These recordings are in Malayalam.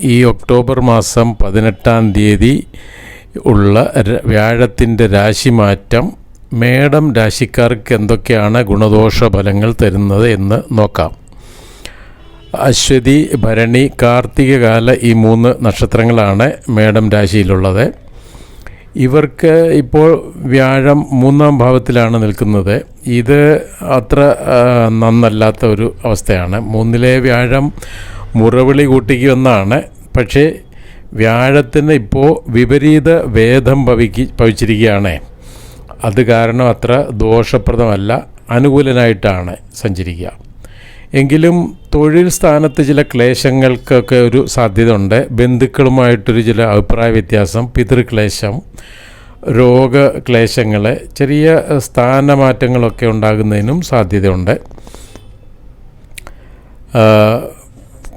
ഈ ഒക്ടോബർ മാസം പതിനെട്ടാം തീയതി ഉള്ള വ്യാഴത്തിന്റെ രാശി മാറ്റം മേടം രാശിക്കാർക്ക് എന്തൊക്കെയാണ് ഗുണദോഷ ഫലങ്ങൾ തരുന്നത് എന്ന് നോക്കാം. അശ്വതി ഭരണി കാർത്തിക കാല ഈ മൂന്ന് നക്ഷത്രങ്ങളാണ് മേടം രാശിയിലുള്ളത്. ഇവർക്ക് ഇപ്പോൾ വ്യാഴം മൂന്നാം ഭാവത്തിലാണ് നിൽക്കുന്നത്. ഇത് അത്ര നന്നല്ലാത്ത ഒരു അവസ്ഥയാണ്. മൂന്നിലെ വ്യാഴം മുറവിളി കൂട്ടിക്കുമെന്നാണ് പക്ഷേ വ്യാഴത്തിന് ഇപ്പോൾ വിപരീത വേദം ഭവിക്ക് ഭവിച്ചിരിക്കുകയാണ്. അത് കാരണം അത്ര ദോഷപ്രദമല്ല അനുകൂലനായിട്ടാണ് സഞ്ചരിക്കുക. എങ്കിലും തൊഴിൽ സ്ഥാനത്ത് ചില ക്ലേശങ്ങൾക്കൊക്കെ ഒരു സാധ്യത ഉണ്ട് ബന്ധുക്കളുമായിട്ടൊരു ചില അഭിപ്രായ വ്യത്യാസം പിതൃക്ലേശം രോഗക്ലേശങ്ങൾ ചെറിയ സ്ഥാനമാറ്റങ്ങളൊക്കെ ഉണ്ടാകുന്നതിനും സാധ്യതയുണ്ട്.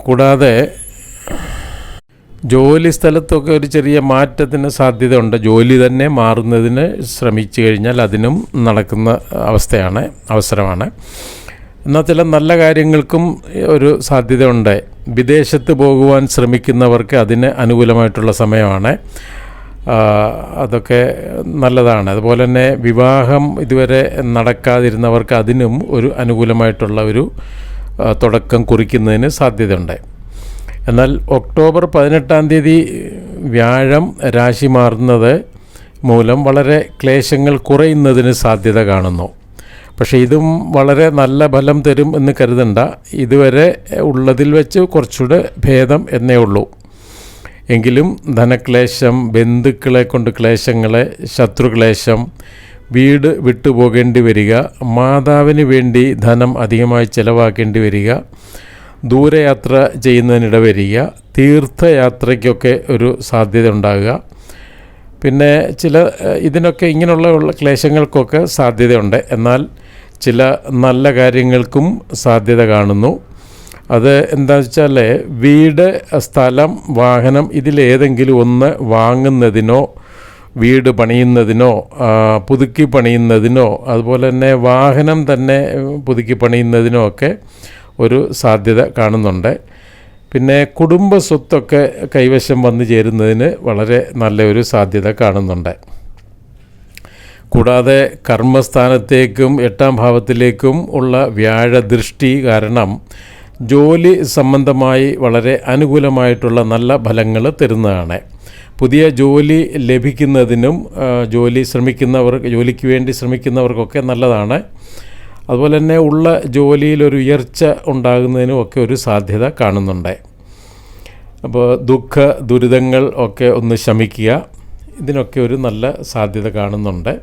കൂടാതെ ജോലി സ്ഥലത്തൊക്കെ ഒരു ചെറിയ മാറ്റത്തിന് സാധ്യതയുണ്ട്. ജോലി തന്നെ മാറുന്നതിന് ശ്രമിച്ചു കഴിഞ്ഞാൽ അതിനും നടക്കുന്ന അവസ്ഥയാണ് അവസരമാണ്. എന്നാൽ ചില നല്ല കാര്യങ്ങൾക്കും ഒരു സാധ്യതയുണ്ട്. വിദേശത്ത് പോകുവാൻ ശ്രമിക്കുന്നവർക്ക് അതിന് അനുകൂലമായിട്ടുള്ള സമയമാണ്. അതൊക്കെ നല്ലതാണ്. അതുപോലെ തന്നെ വിവാഹം ഇതുവരെ നടക്കാതിരുന്നവർക്ക് അതിനും ഒരു അനുകൂലമായിട്ടുള്ള ഒരു തുടക്കം കുറിക്കുന്നതിന് സാധ്യതയുണ്ട്. എന്നാൽ ഒക്ടോബർ പതിനെട്ടാം തീയതി വ്യാഴം രാശി മാറുന്നത് മൂലം വളരെ ക്ലേശങ്ങൾ കുറയുന്നതിന് സാധ്യത കാണുന്നു. പക്ഷേ ഇതും വളരെ നല്ല ഫലം തരും എന്ന് കരുതണ്ട. ഇതുവരെ ഉള്ളതിൽ വെച്ച് കുറച്ചുകൂടെ ഭേദം എന്നേ ഉള്ളൂ. എങ്കിലും ധനക്ലേശം ബന്ധുക്കളെ കൊണ്ട് ക്ലേശങ്ങളെ ശത്രുക്ലേശം വീട് വിട്ടുപോകേണ്ടി വരിക മാതാവിന് വേണ്ടി ധനം അധികമായി ചിലവാക്കേണ്ടി വരിക ദൂരയാത്ര ചെയ്യുന്നതിനിട വരിക തീർത്ഥയാത്രയ്ക്കൊക്കെ ഒരു സാധ്യത ഉണ്ടാകുക. പിന്നെ ചില ഇതിനൊക്കെ ഇങ്ങനെയുള്ള ക്ലേശങ്ങൾക്കൊക്കെ സാധ്യതയുണ്ട്. എന്നാൽ ചില നല്ല കാര്യങ്ങൾക്കും സാധ്യത കാണുന്നു. അത് എന്താ വെച്ചാൽ വീട് സ്ഥലം വാഹനം ഇതിലേതെങ്കിലും ഒന്ന് വാങ്ങുന്നതിനോ വീട് പണിയുന്നതിനോ പുതുക്കി പണിയുന്നതിനോ അതുപോലെ തന്നെ വാഹനം തന്നെ പുതുക്കി പണിയുന്നതിനോ ഒക്കെ ഒരു സാധ്യത കാണുന്നുണ്ട്. പിന്നെ കുടുംബ സ്വത്തൊക്കെ കൈവശം വന്നു ചേരുന്നതിന് വളരെ നല്ലൊരു സാധ്യത കാണുന്നുണ്ട്. കൂടാതെ കർമ്മസ്ഥാനത്തേക്കും എട്ടാം ഭാവത്തിലേക്കും ഉള്ള വ്യാഴദൃഷ്ടി കാരണം ജോലി സംബന്ധമായി വളരെ അനുകൂലമായിട്ടുള്ള നല്ല ഫലങ്ങൾ തരുന്നതാണ്. പുതിയ ജോലി ലഭിക്കുന്നതിനും ജോലി ശ്രമിക്കുന്നവർ ജോലിക്ക് വേണ്ടി ശ്രമിക്കുന്നവർക്കൊക്കെ നല്ലതാണ്. അതുപോലെ തന്നെ ഉള്ള ജോലിയിൽ ഒരു ഉയർച്ച ഉണ്ടാകുന്നതിനും ഒക്കെ ഒരു സാധ്യത കാണുന്നുണ്ട്. അപ്പോൾ ദുഃഖ ദുരിതങ്ങൾ ഒക്കെ ഒന്ന് ശമിക്കുക ഇതിനൊക്കെ ഒരു നല്ല സാധ്യത കാണുന്നുണ്ട്.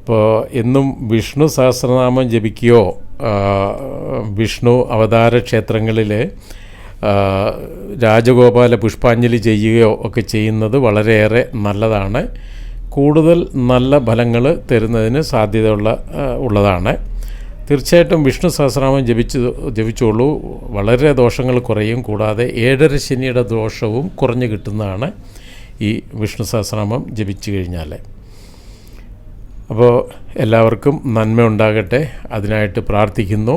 അപ്പോൾ എന്നും വിഷ്ണു സഹസ്രനാമം ജപിക്കുകയോ വിഷ്ണു അവതാര ക്ഷേത്രങ്ങളിൽ രാജഗോപാല പുഷ്പാഞ്ജലി ചെയ്യുകയോ ഒക്കെ ചെയ്യുന്നത് വളരെയേറെ നല്ലതാണ്. കൂടുതൽ നല്ല ഫലങ്ങൾ തരുന്നതിന് സാധ്യതയുള്ള ഉള്ളതാണ്. തീർച്ചയായിട്ടും വിഷ്ണു സഹസ്രനാമം ജപിച്ചു ജപിച്ചോളൂ വളരെ ദോഷങ്ങൾ കുറയും. കൂടാതെ ഏഴര ശനിയുടെ ദോഷവും കുറഞ്ഞു കിട്ടുന്നതാണ് ഈ വിഷ്ണു സഹസ്രനാമം ജപിച്ചു കഴിഞ്ഞാൽ അപ്പോൾ എല്ലാവർക്കും നന്മ ഉണ്ടാകട്ടെ. അതിനായിട്ട് പ്രാർത്ഥിക്കുന്നു.